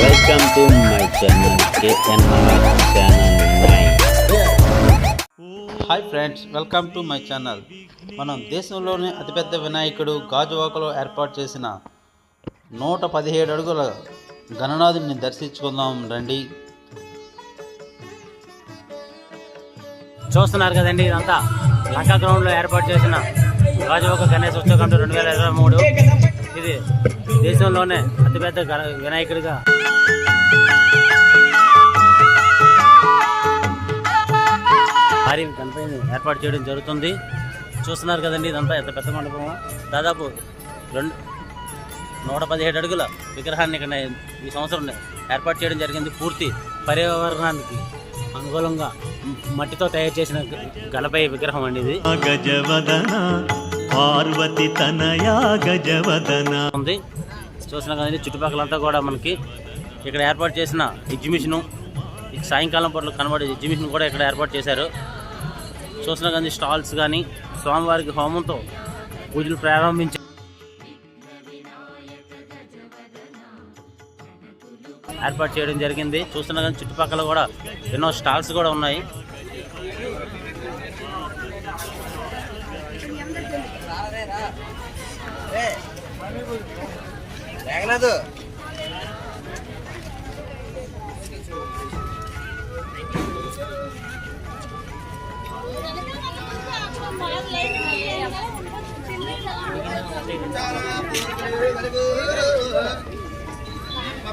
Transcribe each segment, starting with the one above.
Welcome to my channel KNR channel nine hi friends welcome to my channel మనం దేశంలోనే అతిపెద్ద వినాయకుడు గాజువాకలో ఏర్పాటు చేసిన నూట పదిహేడు అడుగుల గణనాథుని దర్శించుకుందాం రండి. చూస్తున్నారు కదండి ఇదంతా. లంకా గ్రౌండ్లో ఏర్పాటు చేసిన గాజువాక గణేష్ ఉత్సవ రెండు వేల ఇరవై మూడు. ఇది దేశంలోనే అతిపెద్ద వినాయకుడిగా. భారీ గణపతిని ఏర్పాటు చేయడం జరుగుతుంది. చూస్తున్నారు కదండి ఇదంతా ఎంత పెద్ద మండపం దాదాపు రెండు నూట పదిహేడు అడుగుల విగ్రహాన్ని ఇక్కడ ఈ సంవత్సరం ఏర్పాటు చేయడం జరిగింది పూర్తి పర్యావరణానికి అనుకూలంగా మట్టితో తయారు చేసిన గలపై విగ్రహం అండి ఇది. పార్వతి తనయా గజవదన ఉంది. చూసిన కదండి చుట్టుపక్కలంతా కూడా మనకి ఇక్కడ ఏర్పాటు చేసిన ఎగ్జిబిషను సాయంకాలం పట్ల కనబడే ఎగ్జిబిషన్ కూడా ఇక్కడ ఏర్పాటు చేశారు. చూసిన కానీ స్టాల్స్ కానీ స్వామివారికి హోమంతో పూజలు ప్రారంభించి ఏర్పాటు చేయడం జరిగింది. చూస్తున్న కానీ చుట్టుపక్కల కూడా ఎన్నో స్టాల్స్ కూడా ఉన్నాయి.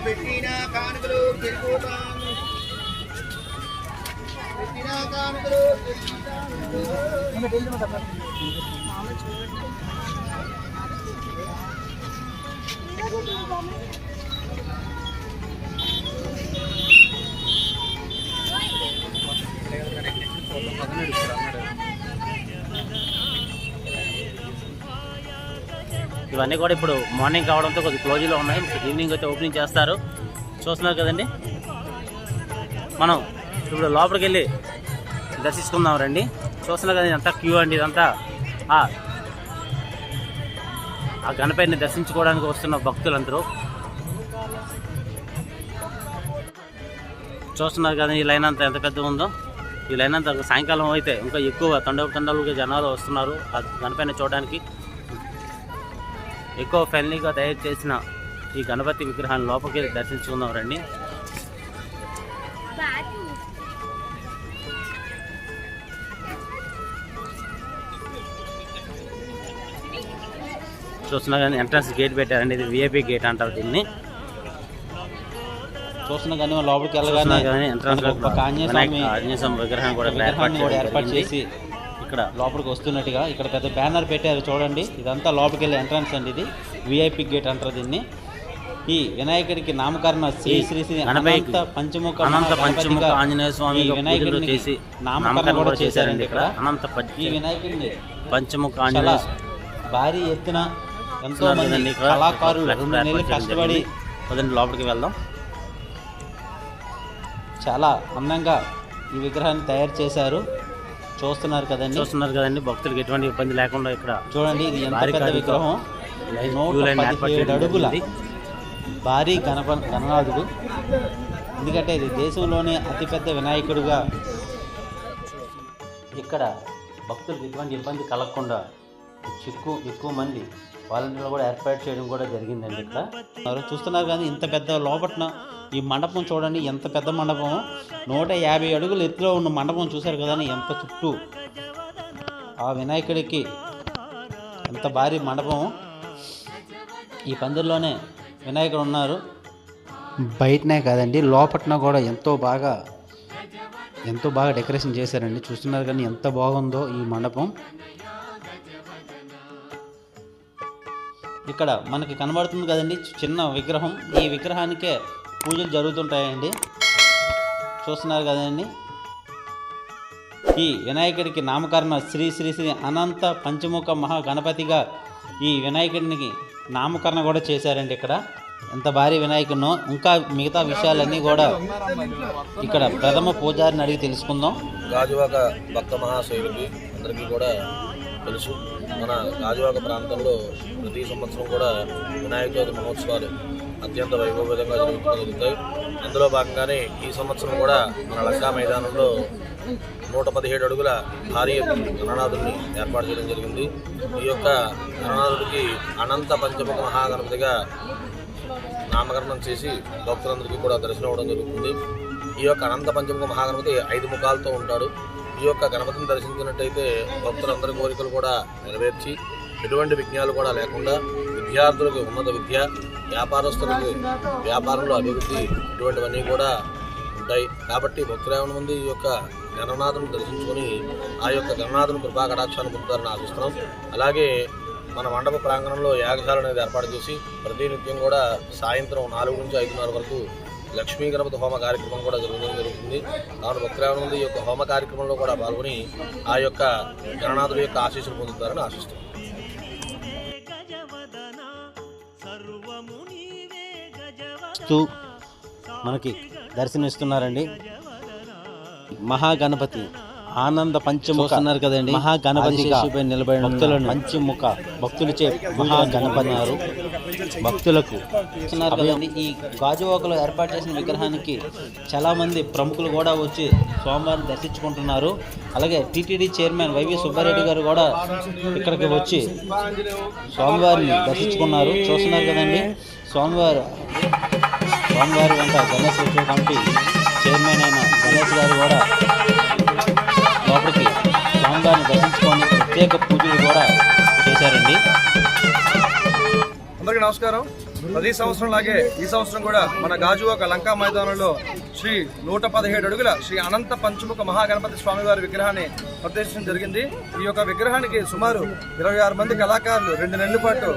పెట్టిన కానుకలు పెరుగుతాం పెట్టిన కానుకలు ఇవన్నీ కూడా ఇప్పుడు మార్నింగ్ కావడంతో కొద్దిగా క్లోజ్లో ఉన్నాయి. ఈవినింగ్ అయితే ఓపెనింగ్ చేస్తారు. చూస్తున్నారు కదండి? మనం ఇప్పుడు లోపలికి వెళ్ళి దర్శించుకుందాం రండి. చూస్తున్నారు కదండి అంతా క్యూ అండి ఇదంతా. ఆ గణపతిని దర్శించుకోవడానికి వస్తున్న భక్తులందరూ చూస్తున్నారు కదా ఈ లైన్ అంతా ఎంత పెద్ద ఉందో. ఈ లైన్ అంతా సాయంకాలం అయితే ఇంకా ఎక్కువ తండవ తండలుగా జనాలు వస్తున్నారు ఆ గణపతిని చూడడానికి. ఎక్కువ ఫ్రెండ్లీగా తయారు చేసిన ఈ గణపతి విగ్రహాన్ని లోపలికి దర్శించుకుందాం రండి. చూస్తున్నా కానీ ఎంట్రన్స్ గేట్ పెట్టారండి. ఇది విఐపి గేట్ అంటారు దీన్ని. చూస్తున్న కానీ లోపలికి వెళ్ళగానే కానీ ఎంట్రన్స్ ఆంజనేయ స్వామి విగ్రహం కూడా ఏర్పాటు. చేసి ఇక్కడ లోపలికి వస్తున్నట్టుగా ఇక్కడ పెద్ద బ్యానర్ పెట్టారు చూడండి. ఇదంతా లోపలికి వెళ్ళే ఎంట్రన్స్ అండి ఇది. విఐపి గేట్ అంటారు దీన్ని. ఈ వినాయకుడికి నామకరణ శ్రీ శ్రీ శ్రీ అనంత పంచముఖ అనంత పంచముఖ ఆంజనేయ స్వామి ఈ వినాయకుడిని చేసి నామకరణం కూడా చేశారండి ఇక్కడ. అనంత ఈ వినాయకుడిని పంచముఖ ఆంజనేయ భారీ ఎత్తున ఎంతో మంది కళాకారులు రెండు నెలలు కష్టపడి. పదండి లోపలికి వెళ్దాం. చాలా అందంగా ఈ విగ్రహాన్ని తయారు చేశారు. చూస్తున్నారు కదండి. చూస్తున్నారు కదండి. భక్తులకు ఎటువంటి ఇబ్బంది లేకుండా ఇక్కడ చూడండి ఇది ఎంత పెద్ద విగ్రహం. నూట అడుగుల. భారీ గణప గణనాథుడు ఎందుకంటే ఇది దేశంలోనే అతిపెద్ద వినాయకుడుగా. ఇక్కడ భక్తులకు ఎటువంటి ఇబ్బంది కలగకుండా ఎక్కువ ఎక్కువ మంది వాలంటీర్లు కూడా ఏర్పాటు చేయడం కూడా జరిగిందండి ఇక్కడ. మరి చూస్తున్నారు కానీ ఇంత పెద్ద లోపట్న ఈ మండపం చూడండి ఎంత పెద్ద మండపం. నూట యాభై అడుగులు ఎత్తులో ఉన్న మండపం చూశారు కదా ఎంత చుట్టూ. ఆ వినాయకుడికి ఎంత భారీ మండపం. ఈ పందిరిలోనే వినాయకుడు ఉన్నారు. బయటనే కాదండి లోపట్న కూడా ఎంతో బాగా ఎంతో బాగా డెకరేషన్ చేశారండి. చూస్తున్నారు కానీ ఎంత బాగుందో ఈ మండపం. ఇక్కడ మనకి కనబడుతుంది కదండి చిన్న విగ్రహం. ఈ విగ్రహానికే పూజలు జరుగుతుంటాయండి. చూస్తున్నారు కదండి. ఈ వినాయకుడికి నామకరణ శ్రీ శ్రీ శ్రీ అనంత పంచముఖ మహాగణపతిగా ఈ వినాయకుడికి నామకరణ కూడా చేశారండి ఇక్కడ. ఎంత భారీ వినాయకుడినో ఇంకా మిగతా విషయాలన్నీ కూడా ఇక్కడ ప్రథమ పూజారిని అడిగి తెలుసుకుందాం. గాజువాక భక్త మహాశైలికి అందరికీ కూడా తెలుసు. మన గాజువాక ప్రాంతంలో ప్రతి సంవత్సరం కూడా వినాయక చవితి మహోత్సవాలు అత్యంత వైభవంగా జరుగుతూ జరుగుతాయి. అందులో భాగంగానే ఈ సంవత్సరం కూడా మన లంకా మైదానంలో నూట పదిహేడు అడుగుల భారీ గణనాథుడిని ఏర్పాటు చేయడం జరిగింది. ఈ యొక్క గణనాథుడికి అనంత పంచముఖ మహాగణపతిగా నామకరణం చేసి భక్తులందరికీ కూడా దర్శనం అవ్వడం జరుగుతుంది. ఈ యొక్క అనంత పంచముఖ మహాగణపతి ఐదు ముఖాలతో ఉంటాడు. ఈ యొక్క గణపతిని దర్శించినట్టయితే భక్తులందరి కోరికలు కూడా నెరవేర్చి ఎటువంటి విఘ్నాలు కూడా లేకుండా విద్యార్థులకు ఉన్నత విద్య వ్యాపారస్తులకు వ్యాపారంలో అభివృద్ధి ఇటువంటివన్నీ కూడా ఉంటాయి. కాబట్టి భక్తులు మంది ఈ యొక్క గణనాథను దర్శించుకొని ఆ యొక్క గణనాథను కృపా కటాక్షాన్ని పొందుతారని ఆశిస్తున్నాం. అలాగే మన మండప ప్రాంగణంలో యాగశాల అనేది ఏర్పాటు చేసి ప్రతినిత్యం కూడా సాయంత్రం నాలుగు నుంచి ఐదున్నర వరకు లక్ష్మీ గణపతి హోమ కార్యక్రమం కూడా జరగడం జరుగుతుంది. కావున భక్తులు ఈ యొక్క హోమ కార్యక్రమంలో కూడా పాల్గొని ఆ యొక్క గణనాథుడి యొక్క ఆశీస్సులు పొందుతారని ఆశిస్తున్నాను మనకి దర్శనమిస్తున్నారండి మహాగణపతి. ఆనంద పంచముఖ అన్నారు కదండి. మహాగణపతి నిలబడి భక్తులను పంచముఖ భక్తులచే మహాగణపతి అన్నారు భక్తులకు ఇస్తున్నారు కదండి ఈ గాజువాకలో ఏర్పాటు చేసిన విగ్రహానికి చాలా మంది ప్రముఖులు కూడా వచ్చి స్వామివారిని దర్శించుకుంటున్నారు. అలాగే టీటీడీ చైర్మన్ వైవి సుబ్బారెడ్డి గారు కూడా ఇక్కడికి వచ్చి స్వామివారిని దర్శించుకున్నారు. చూస్తున్నారు కదండి స్వామివారు స్వామివారి వెంట గణేష్ కమిటీ చైర్మన్ అయిన గణేష్ గారు కూడా ప్రత్యేక పూజలు కూడా చేశారండి. అందరికీ నమస్కారం. ప్రతి సంవత్సరం లాగే ఈ సంవత్సరం కూడా మన గాజువాక లంకా మైదానంలో శ్రీ నూట పదిహేడు అడుగుల శ్రీ అనంత పంచముఖ మహాగణపతి స్వామివారి విగ్రహాన్ని ప్రదర్శించడం జరిగింది. ఈ యొక్క విగ్రహానికి సుమారు ఇరవై ఆరు మంది కళాకారులు రెండు నెలల పాటు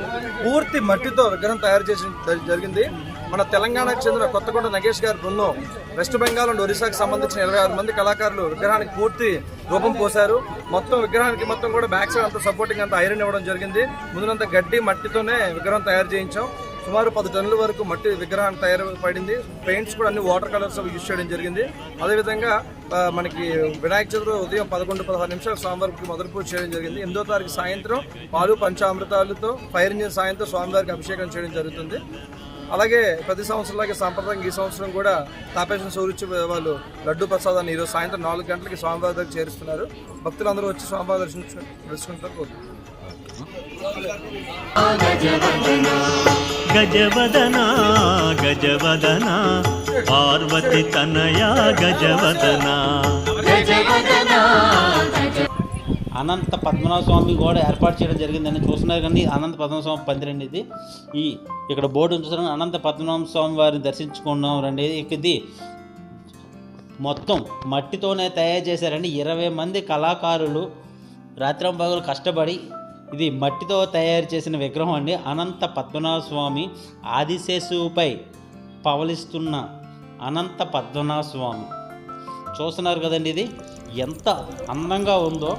పూర్తి మట్టితో విగ్రహం తయారు చేసి జరిగింది. మన తెలంగాణకు చెందిన కొత్తగొండ నగేష్ గారి బృందం వెస్ట్ బెంగాల్ అండ్ ఒరిస్సాకు సంబంధించిన ఇరవై ఆరు మంది కళాకారులు విగ్రహానికి పూర్తి రూపం పోశారు. మొత్తం విగ్రహానికి మొత్తం కూడా బ్యాక్ సైడ్ అంతా సపోర్టింగ్ అంతా ఐరన్ ఇవ్వడం జరిగింది. ముందునంత గడ్డి మట్టితోనే విగ్రహం తయారు చేయించాం. సుమారు పది టన్నుల వరకు మట్టి విగ్రహం తయారు పడింది. పెయింట్స్ కూడా అన్ని వాటర్ కలర్స్ యూజ్ చేయడం జరిగింది. అదేవిధంగా మనకి వినాయక చవితి ఉదయం పదకొండు పదహారు నిమిషాలు స్వామివారికి మొదటి పూజ చేయడం జరిగింది. ఎనిమిదో తారీఖు సాయంత్రం పాలు పంచామృతాలతో ఫైర్ ఇంజిన్ సాయంత్రం స్వామివారికి అభిషేకం చేయడం జరుగుతుంది. అలాగే ప్రతి సంవత్సరంలాగే సాంప్రదాయంగా ఈ సంవత్సరం కూడా తాపేశ్వరం సూర్యుచి వాళ్ళు లడ్డు ప్రసాదాన్ని ఈరోజు సాయంత్రం నాలుగు గంటలకి స్వామివారి దగ్గర చేరుస్తున్నారు. భక్తులందరూ వచ్చి స్వామివారి దర్శించు దర్శించుకుంటారు కోరుకుంటున్నారు గజవదనా గజవదనా పార్వతి తనయా గజవదనా అనంత పద్మనాభ స్వామి కూడా ఏర్పాటు చేయడం జరిగిందని చూస్తున్నారు కానీ అనంత పద్మనాభ స్వామి పందిరండి ఇది. ఈ ఇక్కడ బోర్డు చూస్తున్నారు అనంత పద్మనాభ స్వామి వారిని దర్శించుకున్నాం రండి. ఇది మొత్తం మట్టితోనే తయారు చేశారండి. ఇరవై మంది కళాకారులు రాత్రింపగలు కష్టపడి ఇది మట్టితో తయారు చేసిన విగ్రహం అండి. అనంత పద్మనాభ స్వామి ఆదిశేషువుపై పవలిస్తున్న అనంత పద్మనాభ స్వామి చూస్తున్నారు కదండి ఇది. ఎంత అందంగా ఉందో.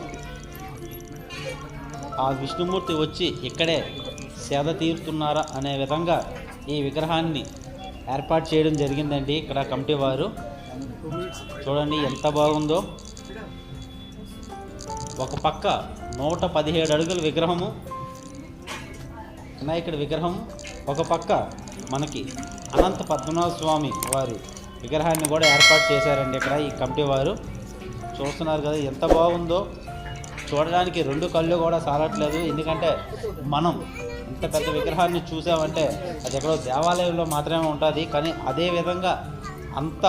ఆ విష్ణుమూర్తి వచ్చి ఇక్కడే సేద తీరుతున్నారా అనే విధంగా ఈ విగ్రహాన్ని ఏర్పాటు చేయడం జరిగిందండి ఇక్కడ కమిటీ వారు. చూడండి ఎంత బాగుందో. ఒక పక్క నూట పదిహేడు అడుగుల విగ్రహము వినాయకుడి విగ్రహం ఒక పక్క మనకి అనంత పద్మనాభ స్వామి వారి విగ్రహాన్ని కూడా ఏర్పాటు చేశారండి ఇక్కడ ఈ కమిటీ వారు. చూస్తున్నారు కదా ఎంత బాగుందో. చూడడానికి రెండు కళ్ళు కూడా సారట్లేదు. ఎందుకంటే మనం ఇంత పెద్ద విగ్రహాన్ని చూసామంటే అది ఎక్కడో దేవాలయంలో మాత్రమే ఉంటుంది. కానీ అదే విధంగా అంత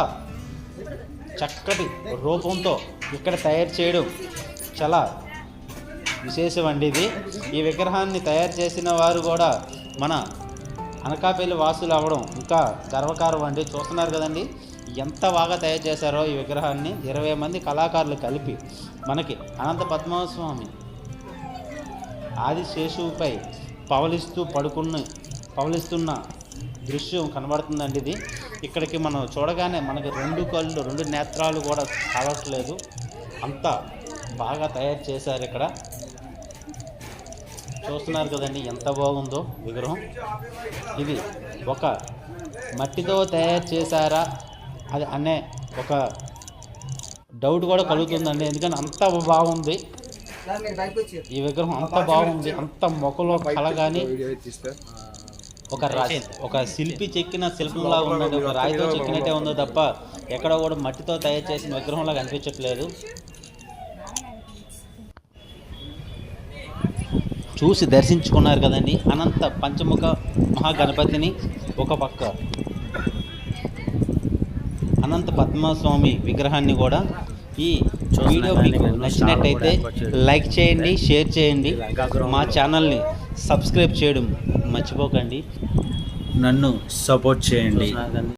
చక్కటి రూపంతో ఇక్కడ తయారు చేయడం చాలా విశేషమండి ఇది. ఈ విగ్రహాన్ని తయారు చేసిన వారు కూడా మన అనకాపల్లి వాసులు అవ్వడం ఇంకా గర్వకారం అండి. చూస్తున్నారు కదండి ఎంత బాగా తయారు చేశారో ఈ విగ్రహాన్ని. ఇరవై మంది కళాకారులు కలిపి మనకి అనంత పద్మనాభ ఆది శేషువుపై పవలిస్తూ పడుకున్న పవలిస్తున్న దృశ్యం కనబడుతుందండి ఇది. ఇక్కడికి మనం చూడగానే మనకి రెండు కళ్ళు రెండు నేత్రాలు కూడా కావట్లేదు. అంత బాగా తయారు చేశారు ఇక్కడ. చూస్తున్నారు కదండి ఎంత బాగుందో విగ్రహం. ఇది ఒక మట్టితో తయారు చేశారా? అది అనే ఒక డౌట్ కూడా కలుగుతుందండి. ఎందుకంటే అంత బాగుంది. ఈ విగ్రహం అంత బాగుంది. అంత మొక్కలో కళ కానీ ఒక ఒక శిల్పి చెక్కిన శిల్పంలా ఉందండి ఒక రాయితో చెక్కినట్టే ఉందో తప్ప ఎక్కడ కూడా మట్టితో తయారు చేసిన విగ్రహంలా కనిపించట్లేదు. చూసి దర్శించుకున్నారు కదండి. అనంత పంచముఖ మహాగణపతిని ఒక పక్క. అనంత పద్మస్వామి విగ్రహాన్ని కూడా ఈ వీడియో మీకు నచ్చినట్టయితే లైక్ చేయండి షేర్ చేయండి. మా ఛానల్ని సబ్స్క్రైబ్ చేయడం మర్చిపోకండి. నన్ను సపోర్ట్ చేయండి.